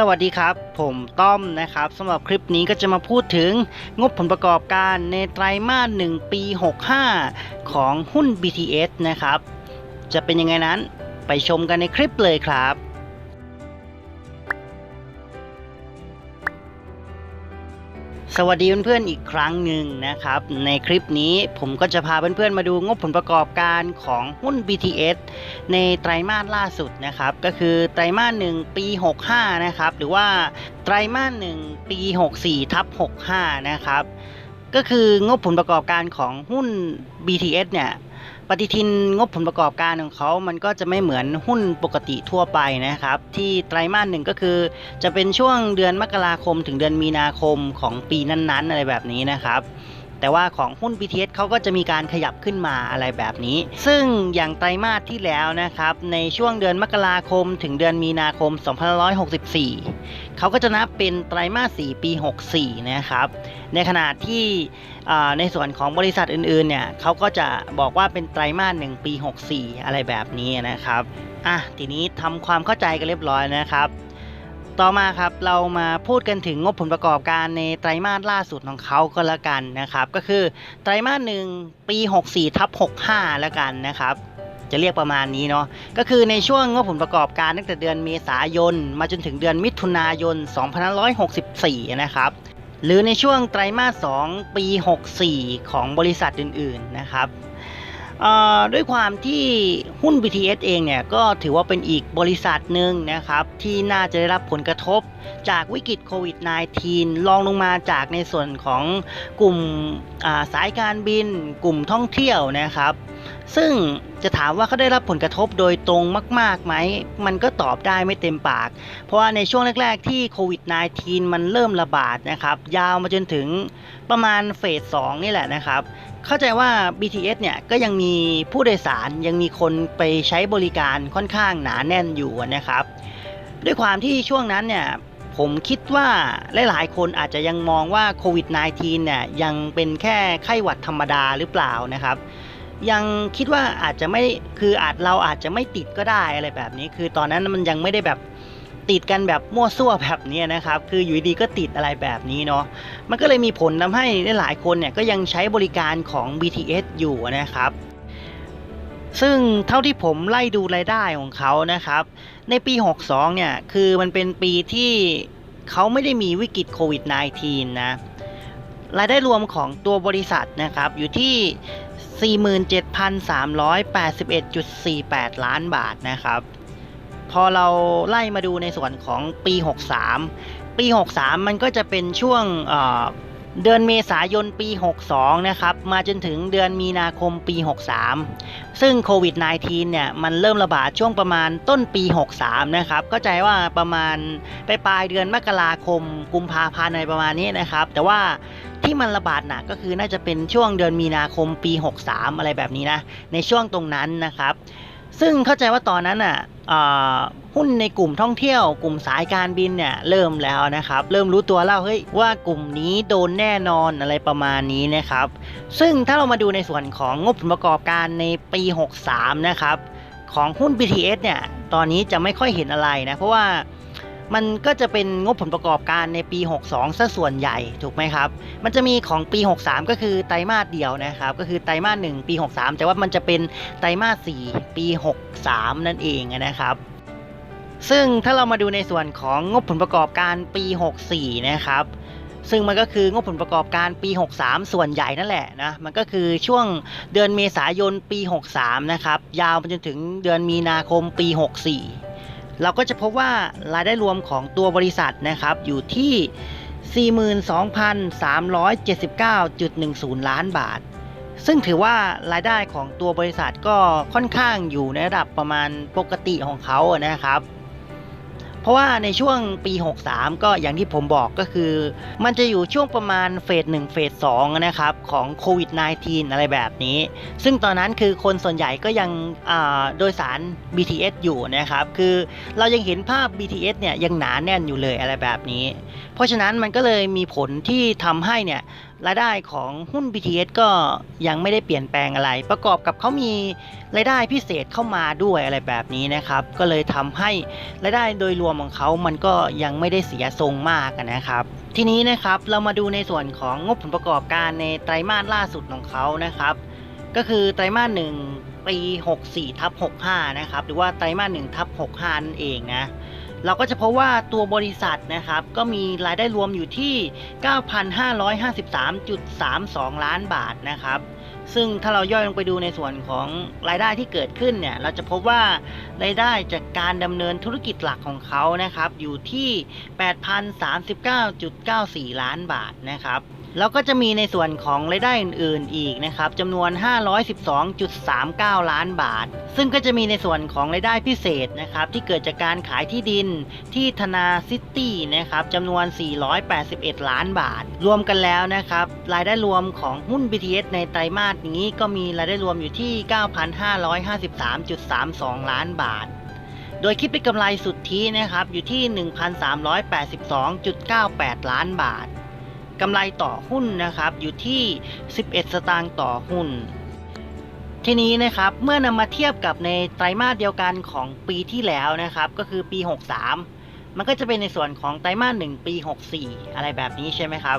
สวัสดีครับ ผมต้อมนะครับสำหรับคลิปนี้ก็จะมาพูดถึงงบผลประกอบการในไตรมาส1ปี 65 ของหุ้น BTS นะครับ จะเป็นยังไงนั้นไปชมกันในคลิปเลยครับ สวัสดีเพื่อนๆอีกครั้งหนึ่งนะครับ ในคลิปนี้ผมก็จะพาเพื่อนๆมาดูงบผลประกอบการของหุ้น BTS ในไตรมาสล่าสุดนะครับ ก็คือไตรมาสหนึ่งปี 65 นะครับ หรือว่าไตรมาสหนึ่งปี 64ทับ65 นะครับ ก็คืองบผลประกอบการของหุ้น BTS เนี่ย ปฏิทินงบผลประกอบการของเขามันก็จะไม่เหมือนหุ้นปกติทั่วไปนะครับ ที่ไตรมาสหนึ่งก็คือ จะเป็นช่วงเดือนมกราคมถึงเดือนมีนาคมของปีนั้นๆ อะไรแบบนี้นะครับ แต่ว่าของหุ้น BTS เขาก็จะมีการขยับขึ้นมาอะไรแบบนี้ ซึ่งอย่างไตรมาสที่แล้วนะครับ ในช่วงเดือนมกราคมถึงเดือนมีนาคม 2564 เขาก็จะนับเป็นไตรมาส 4 ปี 64 นะครับ ในขณะที่ในส่วนของบริษัทอื่นๆ เนี่ยเขาก็จะบอกว่าเป็นไตรมาส 1 ปี 64 อะไรแบบนี้นะครับ อะ ทีนี้ทำความเข้าใจกันเรียบร้อยนะครับ ต่อมาครับเรามาพูดกันถึงงบผลประกอบการในไตรมาสล่าสุดของเขาก็แล้วกันนะครับก็คือไตรมาสหนึ่งปี 64ทับ65 แล้วกันนะครับจะเรียกประมาณนี้เนาะก็คือในช่วงงบผลประกอบการตั้งแต่เดือนเมษายน มาจนถึงเดือนมิถุนายน 2564 นะครับหรือในช่วงไตรมาส 2 ปี 64 ของบริษัทอื่นๆนะครับ ด้วยความที่หุ้น BTS เองเนี่ยก็ถือว่าเป็นอีกบริษัทหนึ่งนะครับที่น่าจะได้รับผลกระทบจากวิกฤตโควิด -19 ลองลงมาจากในส่วนของกลุ่มาสายการบิน กลุ่มท่องเที่ยวนะครับ ซึ่งจะถามว่าเขาได้รับผลกระทบโดยตรงมากๆไหม มันก็ตอบได้ไม่เต็มปาก เพราะว่าในช่วงแรก ๆ ที่โควิด -19 มันเริ่มระบาดนะครับ ยาวมาจนถึงประมาณเฟส2นี่แหละนะครับ เข้าใจว่า BTS เนี่ยก็ยังมีผู้โดยสารยังมีคนไปใช้บริการค่อนข้างหนาแน่นอยู่นะครับ ด้วยความที่ช่วงนั้นเนี่ยผมคิดว่าหลายๆคนอาจจะยังมองว่าโควิด -19 เนี่ยยังเป็นแค่ไข้หวัดธรรมดาหรือเปล่านะครับ ยังคิดว่าอาจจะไม่คืออาจเราอาจจะไม่ติดก็ได้อะไรแบบนี้ คือตอนนั้นมันยังไม่ได้แบบ ติดกันแบบมั่วซั่วแบบนี้นะครับ คืออยู่ดีๆก็ติดอะไรแบบนี้เนาะมันก็เลยมีผลทำให้หลายคนเนี่ยก็ยังใช้บริการของ BTS อยู่นะครับ ซึ่งเท่าที่ผมไล่ดูรายได้ของเขานะครับ ในปี 62 เนี่ย คือมันเป็นปีที่เขาไม่ได้มีวิกฤตโควิด -19 นะรายได้รวมของตัวบริษัทนะครับ อยู่ที่ 47,381.48 ล้านบาทนะครับ พอเราไล่มาดูในส่วนของปี 63 ปี 63 มันก็จะเป็นช่วงเดือนเมษายนปี 62 นะครับ มาจนถึงเดือนมีนาคมปี 63 ซึ่งโควิด -19 เนี่ย มันเริ่มระบาดช่วงประมาณต้นปี 63 นะครับ เข้าใจว่าประมาณไปปลายเดือนมกราคม กุมภาพันธ์อะไรประมาณนี้นะครับ แต่ว่าที่มันระบาดหนักก็คือน่าจะเป็นช่วงเดือนมีนาคมปี 63 อะไรแบบนี้นะ ในช่วงตรงนั้นนะครับ ซึ่งเข้าใจว่าตอนนั้นอะหุ้นในกลุ่มท่องเที่ยว กลุ่มสายการบินเนี่ยเริ่มแล้วนะครับ เริ่มรู้ตัวแล้วเฮ้ยว่ากลุ่มนี้โดนแน่นอนอะไรประมาณนี้นะครับ ซึ่งถ้าเรามาดูในส่วนของงบผลประกอบการในปี 63 นะครับ ของหุ้น BTS เนี่ยตอนนี้จะไม่ค่อยเห็นอะไรนะ เพราะว่า มันก็จะเป็นงบผลประกอบการในปี 62ซะส่วนใหญ่ถูกไหมครับ มันจะมีของปี 63 ก็คือไตรมาสเดียวนะครับ ก็คือไตรมาส1ปี 63 แต่ว่ามันจะเป็นไตรมาส4ปี 63 นั่นเองนะครับ ซึ่งถ้าเรามาดูในส่วนของงบผลประกอบการปี 64 นะครับซึ่งมันก็คืองบผลประกอบการปี 63 ส่วนใหญ่นั่นแหละนะ มันก็คือช่วงเดือนเมษายนปี 63 นะครับ ยาวไปจนถึงเดือนมีนาคมปี 64 เราก็จะพบว่ารายได้รวมของตัวบริษัทนะครับอยู่ที่ 42,379.10 ล้านบาท ซึ่งถือว่ารายได้ของตัวบริษัทก็ค่อนข้างอยู่ในระดับประมาณปกติของเขานะครับ เพราะว่าในช่วงปี 63 ก็อย่างที่ผมบอกก็คือ มันจะอยู่ช่วงประมาณเฟส1เฟส2นะครับของโควิด -19 อะไรแบบนี้ ซึ่งตอนนั้นคือคนส่วนใหญ่ก็ยังอ่าโดยสาร BTS อยู่นะครับ คือเรายังเห็นภาพ BTS เนี่ยยังหนาแน่นอยู่เลยอะไรแบบนี้ เพราะฉะนั้นมันก็เลยมีผลที่ทำให้เนี่ย รายได้ของหุ้น BTS ก็ยังไม่ได้เปลี่ยนแปลงอะไร ประกอบกับเขามีรายได้พิเศษเข้ามาด้วยอะไรแบบนี้นะครับ ก็เลยทำให้รายได้โดยรวมของเขามันก็ยังไม่ได้เสียทรงมากนะครับ ทีนี้นะครับเรามาดูในส่วนของงบผลประกอบการในไตรมาสล่าสุดของเขานะครับ ก็คือไตรมาสหนึ่งปี 64ทับ65 นะครับ หรือว่าไตรมาส1ทับ65นั่นเองนะ เราก็จะพบว่าตัวบริษัทนะครับ ก็มีรายได้รวมอยู่ที่ 9,553.32 ล้านบาทนะครับ ซึ่งถ้าเราย่อยลงไปดูในส่วนของรายได้ที่เกิดขึ้นเนี่ย เราจะพบว่ารายได้จากการดำเนินธุรกิจหลักของเขานะครับ อยู่ที่ 8,039.94 ล้านบาทนะครับ แล้วก็จะมีในส่วนของรายได้อื่นๆอีกนะครับจำนวน 512.39 ล้านบาท ซึ่งก็จะมีในส่วนของรายได้พิเศษนะครับที่เกิดจากการขายที่ดินที่ธนาซิตี้นะครับจำนวน 481 ล้านบาท รวมกันแล้วนะครับรายได้รวมของหุ้น BTS ในไตรมาสนี้ก็มีรายได้รวมอยู่ที่ 9,553.32 ล้านบาทโดยคิดเป็นกำไรสุทธินะครับอยู่ที่ 1,382.98 ล้านบาท กำไรต่อหุ้นนะครับ อยู่ที่ 11 สตางค์ต่อหุ้น ทีนี้นะครับเมื่อนำมาเทียบกับในไตรมาสเดียวกันของปีที่แล้วนะครับ ก็คือปี 63 มันก็จะเป็นในส่วนของไตรมาส1ปี 64 อะไรแบบนี้ใช่ไหมครับ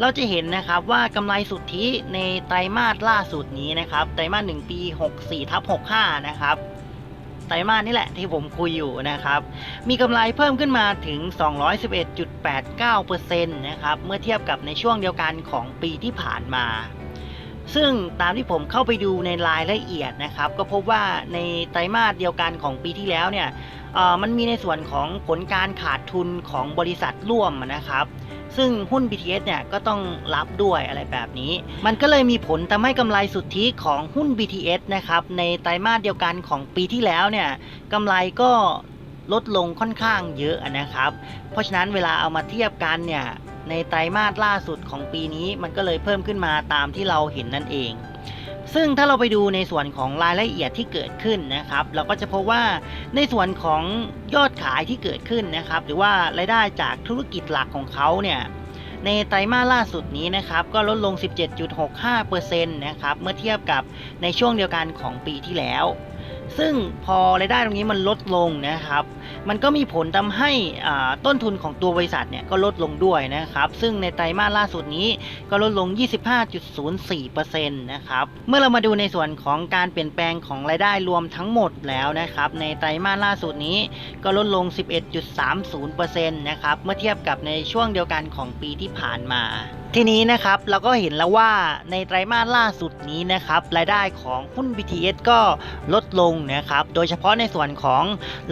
เราจะเห็นนะครับว่ากำไรสุทธิในไตรมาสล่าสุดนี้นะครับ ไตรมาส1ปี 64ทับ65 นะครับ ไตรมาสนี่แหละที่ผมคุยอยู่นะครับ มีกำไรเพิ่มขึ้นมาถึง 211.89%นะครับ เมื่อเทียบกับในช่วงเดียวกันของปีที่ผ่านมา ซึ่งตามที่ผมเข้าไปดูในรายละเอียดนะครับ ก็พบว่าในไตรมาสเดียวกันของปีที่แล้วเนี่ยอ่อมันมีในส่วนของผลการขาดทุนของบริษัทร่วมนะครับ ซึ่งหุ้น BTS เนี่ยก็ต้องรับด้วยอะไรแบบนี้ มันก็เลยมีผลทำให้กำไรสุทธิของหุ้น BTS นะครับในไตรมาสเดียวกันของปีที่แล้วเนี่ยกำไรก็ลดลงค่อนข้างเยอะนะครับ เพราะฉะนั้นเวลาเอามาเทียบกันเนี่ยในไตรมาสล่าสุดของปีนี้มันก็เลยเพิ่มขึ้นมาตามที่เราเห็นนั่นเอง ซึ่งถ้าเราไปดูในส่วนของรายละเอียดที่เกิดขึ้นนะครับ เราก็จะพบว่าในส่วนของยอดขายที่เกิดขึ้นนะครับ หรือว่ารายได้จากธุรกิจหลักของเขาเนี่ยในไตรมาสล่าสุดนี้นะครับก็ลดลง 17.65%นะครับเมื่อเทียบกับในช่วงเดียวกันของปีที่แล้ว ซึ่งพอรายได้ตรงนี้มันลดลงนะครับ มันก็มีผลทำให้ต้นทุนของตัวบริษัทเนี่ยก็ลดลงด้วยนะครับ ซึ่งในไตรมาสล่าสุดนี้ก็ลดลง 25.04%นะครับ เมื่อเรามาดูในส่วนของการเปลี่ยนแปลงของรายได้รวมทั้งหมดแล้วนะครับ ในไตรมาสล่าสุดนี้ก็ลดลง 11.30%นะครับ เมื่อเทียบกับในช่วงเดียวกันของปีที่ผ่านมา ทีนี้นะครับเราก็เห็นแล้วว่าในไตรมาสล่าสุดนี้นะครับรายได้ของหุ้น BTS ก็ลดลงนะครับ โดยเฉพาะในส่วนของ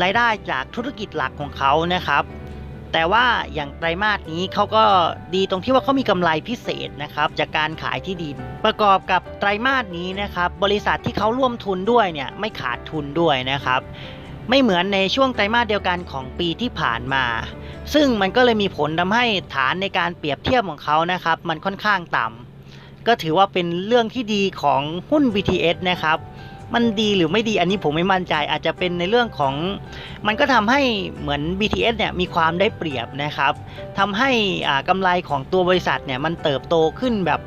รายได้จากธุรกิจหลักของเขานะครับ แต่ว่าอย่างไตรมาสนี้เขาก็ดีตรงที่ว่าเขามีกำไรพิเศษนะครับจากการขายที่ดิน ประกอบกับไตรมาสนี้นะครับบริษัทที่เขาร่วมทุนด้วยเนี่ยไม่ขาดทุนด้วยนะครับ ไม่เหมือนในช่วงไตรมาสเดียวกันของปีที่ผ่านมา ซึ่งมันก็เลยมีผลทำให้ฐานในการเปรียบเทียบของเขานะครับ มันค่อนข้างต่ำก็ถือว่าเป็นเรื่องที่ดีของหุ้น BTS นะครับ มันดีหรือไม่ดีอันนี้ผมไม่มั่นใจ อาจจะเป็นในเรื่องของ มันก็ทำให้เหมือน BTS เนี่ยมีความได้เปรียบนะครับทำให้อ่ากำไรของตัวบริษัทเนี่ยมันเติบโตขึ้นแบบ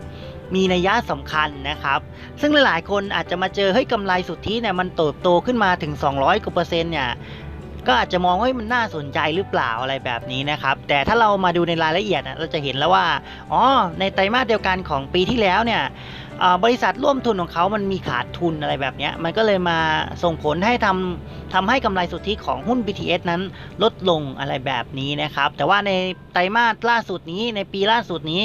มีนัยยะสำคัญนะครับ ซึ่งหลายๆ คนอาจจะมาเจอเฮ้ยกำไรสุทธิเนี่ยมันเติบโตขึ้นมาถึง 200กว่าเปอร์เซ็นต์เนี่ย ก็อาจจะมองว่ามันน่าสนใจหรือเปล่าอะไรแบบนี้นะครับ แต่ถ้าเรามาดูในรายละเอียดอะเราจะเห็นแล้วว่าอ๋อในไตรมาสเดียวกันของปีที่แล้วเนี่ยบริษัทร่วมทุนของเขามันมีขาดทุนอะไรแบบนี้มันก็เลยมาส่งผลให้ทำทำให้กำไรสุทธิของหุ้น BTS นั้นลดลงอะไรแบบนี้นะครับ แต่ว่าในไตรมาสล่าสุดนี้ในปีล่าสุดนี้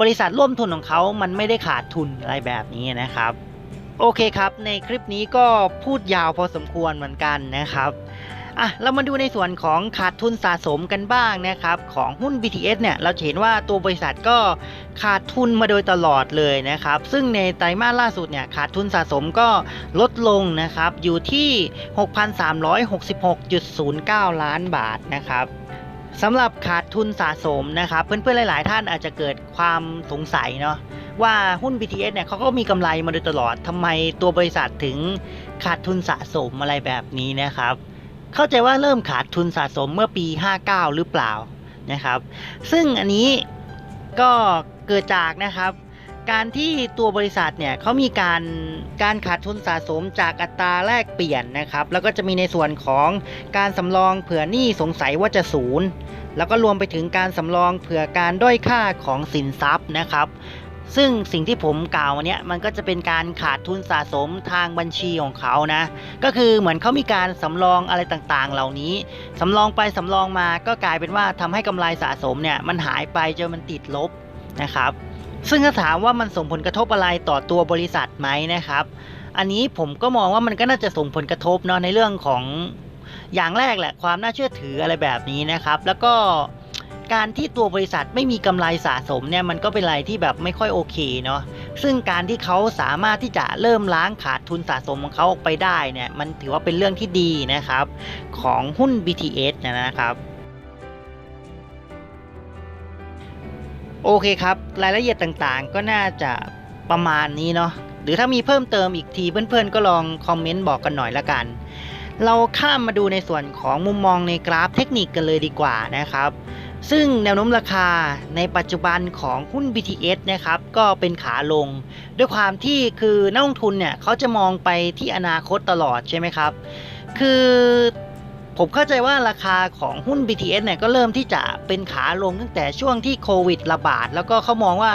บริษัทร่วมทุนของเขามันไม่ได้ขาดทุนอะไรแบบนี้นะครับ โอเคครับ ในคลิปนี้ก็พูดยาวพอสมควรเหมือนกันนะครับ อะเรามาดูในส่วนของขาดทุนสะสมกันบ้างนะครับของหุ้น BTS เนี่ยเราเห็นว่าตัวบริษัทก็ขาดทุนมาโดยตลอดเลยนะครับซึ่งในไตรมาสล่าสุดเนี่ยขาดทุนสะสมก็ลดลงนะครับอยู่ที่ 6,366.09 ล้านบาทนะครับสำหรับขาดทุนสะสมนะครับเพื่อนๆหลาย ๆ ท่านอาจจะเกิดความสงสัยเนาะว่าหุ้น BTS เนี่ยเขาก็มีกำไรมาโดยตลอดทำไมตัวบริษัทถึงขาดทุนสะสมอะไรแบบนี้นะครับ เข้าใจว่าเริ่มขาดทุนสะสมเมื่อปี 59 หรือเปล่านะครับ ซึ่งอันนี้ก็เกิดจากนะครับ การที่ตัวบริษัทเนี่ยเขามีการการขาดทุนสะสมจากอัตราแลกเปลี่ยนนะครับ แล้วก็จะมีในส่วนของการสำรองเผื่อหนี้สงสัยว่าจะศูนย์แล้วก็รวมไปถึงการสำรองเผื่อการด้อยค่าของสินทรัพย์นะครับ ซึ่งสิ่งที่ผมกล่าวเนี้ยมันก็จะเป็นการขาดทุนสะสมทางบัญชีของเขานะ ก็คือเหมือนเขามีการสำรองอะไรต่างๆ เหล่านี้สำรองไปสำรองมาก็กลายเป็นว่าทำให้กำไรสะสมเนี่ยมันหายไปจนมันติดลบนะครับ ซึ่งถ้าถามว่ามันส่งผลกระทบอะไรต่อตัวบริษัทไหมนะครับ อันนี้ผมก็มองว่ามันก็น่าจะส่งผลกระทบเนาะในเรื่องของอย่างแรกแหละความน่าเชื่อถืออะไรแบบนี้นะครับ แล้วก็ การที่ตัวบริษัทไม่มีกำไรสะสมเนี่ยมันก็เป็นอะไรที่แบบไม่ค่อยโอเคเนาะซึ่งการที่เขาสามารถที่จะเริ่มล้างขาดทุนสะสมของเขาออกไปได้เนี่ยมันถือว่าเป็นเรื่องที่ดีนะครับ ของหุ้น BTS นยนะครับโอเคครับ รายละเอียดต่างๆ ก็น่าจะประมาณนี้เนาะหรือถ้ามีเพิ่มเติมอีกทีเพื่อนๆ ก็ลองคอมเมนต์บอกกันหน่อยละกัน เราข้ามมาดูในส่วนของมุมมองในกราฟเทคนิคกันเลยดีกว่านะครับ ซึ่งแนวโน้มราคาในปัจจุบันของหุ้น BTS นะครับก็เป็นขาลง ด้วยความที่คือนักลงทุนเนี่ยเขาจะมองไปที่อนาคตตลอดใช่ไหมครับ คือ ผมเข้าใจว่าราคาของหุ้น BTS เนี่ยก็เริ่มที่จะเป็นขาลงตั้งแต่ช่วงที่โควิดระบาด แล้วก็เขามองว่า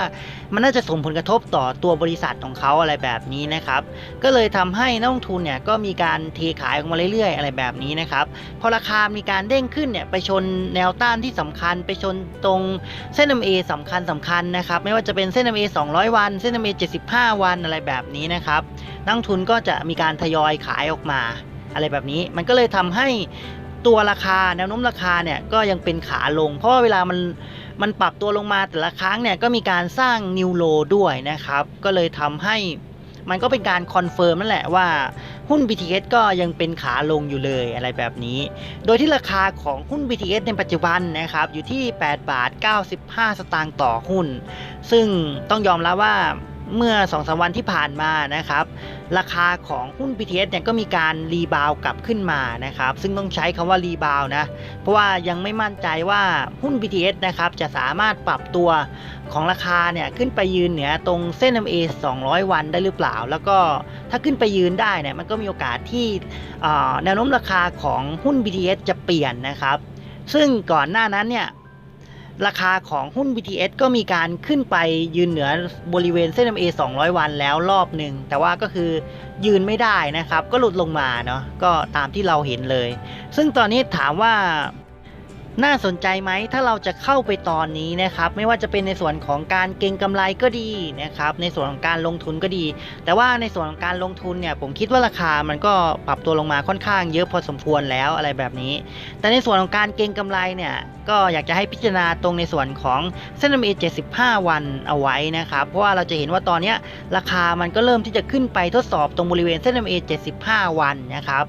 มันน่าจะส่งผลกระทบต่อตัวบริษัทของเขาอะไรแบบนี้นะครับ ก็เลยทำให้นักลงทุนเนี่ยก็มีการเทขายออกมาเรื่อยๆ อะไรแบบนี้นะครับ พอราคามีการเด้งขึ้นเนี่ยไปชนแนวต้านที่สำคัญ ไปชนตรงเส้น MA สำคัญสำคัญนะครับ ไม่ว่าจะเป็นเส้น MA 200 วัน เส้น MA 75 วันอะไรแบบนี้นะครับ นักลงทุนก็จะมีการทยอยขายออกมา อะไรแบบนี้มันก็เลยทำให้ตัวราคาแนวโน้มราคาเนี่ยก็ยังเป็นขาลง เพราะว่าเวลามันมันปรับตัวลงมาแต่ละครั้งเนี่ยก็มีการสร้างนิวโลด้วยนะครับ ก็เลยทำให้มันก็เป็นการคอนเฟิร์มนั่นแหละว่าหุ้น BTS ก็ยังเป็นขาลงอยู่เลยอะไรแบบนี้ โดยที่ราคาของหุ้น BTS ในปัจจุบันนะครับอยู่ที่8บาท95 สตางค์ต่อหุ้น ซึ่งต้องยอมรับว่า เมื่อ2อสวันที่ผ่านมานะครับ ราคาของหุ้น BTS เนี่ยก็มีการรีบาวกลับขึ้นมานะครับ ซึ่งต้องใช้คำว่ารีบาวนะ เพราะว่ายังไม่มั่นใจว่าหุ้น BTS นะครับจะสามารถปรับตัวของราคาเนี่ยขึ้นไปยืนเหนือตรงเส้น MA 200 วันได้หรือเปล่า แล้วก็ถ้าขึ้นไปยืนได้เนี่ยมันก็มีโอกาสที่แนวโน้มราคาของหุ้น BTS จะเปลี่ยนนะครับ ซึ่งก่อนหน้านั้นเนี่ย ราคาของหุ้น BTS ก็มีการขึ้นไปยืนเหนือบริเวณเส้น MA 200 วันแล้วรอบหนึ่ง แต่ว่าก็คือยืนไม่ได้นะครับ ก็หลุดลงมาเนาะก็ตามที่เราเห็นเลย ซึ่งตอนนี้ถามว่า น่าสนใจไหมถ้าเราจะเข้าไปตอนนี้นะครับ ไม่ว่าจะเป็นในส่วนของการเก็งกำไรก็ดีนะครับ ในส่วนของการลงทุนก็ดี แต่ว่าในส่วนของการลงทุนเนี่ยผมคิดว่าราคามันก็ปรับตัวลงมาค่อนข้างเยอะพอสมควรแล้วอะไรแบบนี้ แต่ในส่วนของการเก็งกำไรเนี่ยก็อยากจะให้พิจารณาตรงในส่วนของเส้น MA 75วันเอาไว้นะครับ เพราะว่าเราจะเห็นว่าตอนเนี้ยราคามันก็เริ่มที่จะขึ้นไปทดสอบตรงบริเวณเส้น MA 75วันนะครับ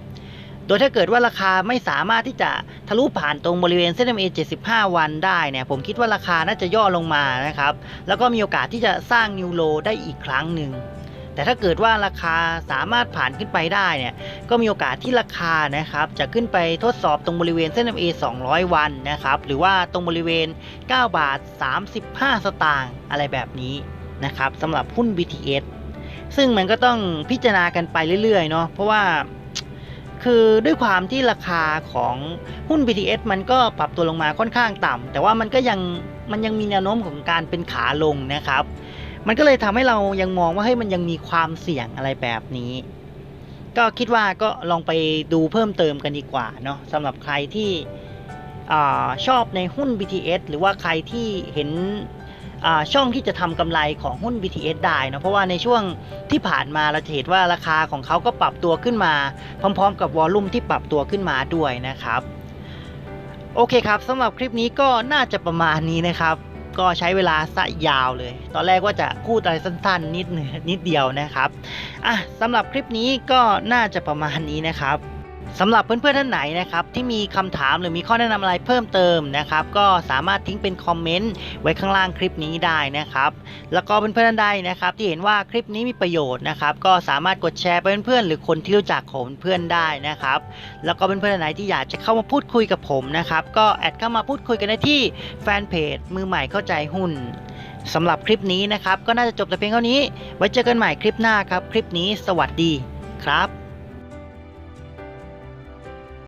ยถ้าเกิดว่าราคาไม่สามารถที่จะทะลุผ่านตรงบริเวณเส้น MA 75 วันได้เนี่ยผมคิดว่าราคาน่าจะย่อลงมานะครับแล้วก็มีโอกาสที่จะสร้างนิวโลได้อีกครั้งหนึ่งแต่ถ้าเกิดว่าราคาสามารถผ่านขึ้นไปได้เนี่ยก็มีโอกาสที่ราคานะครับจะขึ้นไปทดสอบตรงบริเวณเส้น MA 200 วันนะครับหรือว่าตรงบริเวณ 9 บาท 35 สตางค์อะไรแบบนี้นะครับสำหรับหุ้น BTS ซึ่งมันก็ต้องพิจารณากันไปเรื่อยๆเนาะเพราะว่า คือด้วยความที่ราคาของหุ้น BTS มันก็ปรับตัวลงมาค่อนข้างต่ำแต่ว่ามันก็ยังมันยังมีแนวโน้มของการเป็นขาลงนะครับ มันก็เลยทำให้เรายังมองว่าเฮ้ยมันยังมีความเสี่ยงอะไรแบบนี้ ก็คิดว่าก็ลองไปดูเพิ่มเติมกันดีกว่าเนาะสำหรับใครที่อชอบในหุ้น BTS หรือว่าใครที่เห็น ช่องที่จะทำกำไรของหุ้น BTS ได้นะเพราะว่าในช่วงที่ผ่านมาเราจะเห็นว่าราคาของเขาก็ปรับตัวขึ้นมา พร้อม ๆ กับวอลลุ่มที่ปรับตัวขึ้นมาด้วยนะครับ โอเคครับสำหรับคลิปนี้ก็น่าจะประมาณนี้นะครับ ก็ใช้เวลาสะยาวเลย ตอนแรกว่าจะพูดอะไรสั้นๆ นิดนิดเดียวนะครับอะสำหรับคลิปนี้ก็น่าจะประมาณนี้นะครับ สำหรับเพื่อนๆท่านไหนนะครับที่มีคำถามหรือมีข้อแนะนำอะไรเพิ่มเติมนะครับก็สามารถทิ้งเป็นคอมเมนต์ไว้ข้างล่างคลิปนี้ได้นะครับแล้วก็เพื่อนๆท่านใดนะครับที่เห็นว่าคลิปนี้มีประโยชน์นะครับก็สามารถกดแชร์ไปเพื่อนๆหรือคนที่รู้จักของเพื่อนได้นะครับแล้วก็เพื่อนๆท่านไหนที่อยากจะเข้ามาพูดคุยกับผมนะครับก็แอดเข้ามาพูดคุยกันได้ที่แฟนเพจมือใหม่เข้าใจหุ้นสำหรับคลิปนี้นะครับก็น่าจะจบแต่เพียงเท่านี้ ไว้เจอกันใหม่คลิปหน้าครับ คลิปนี้สวัสดีครับ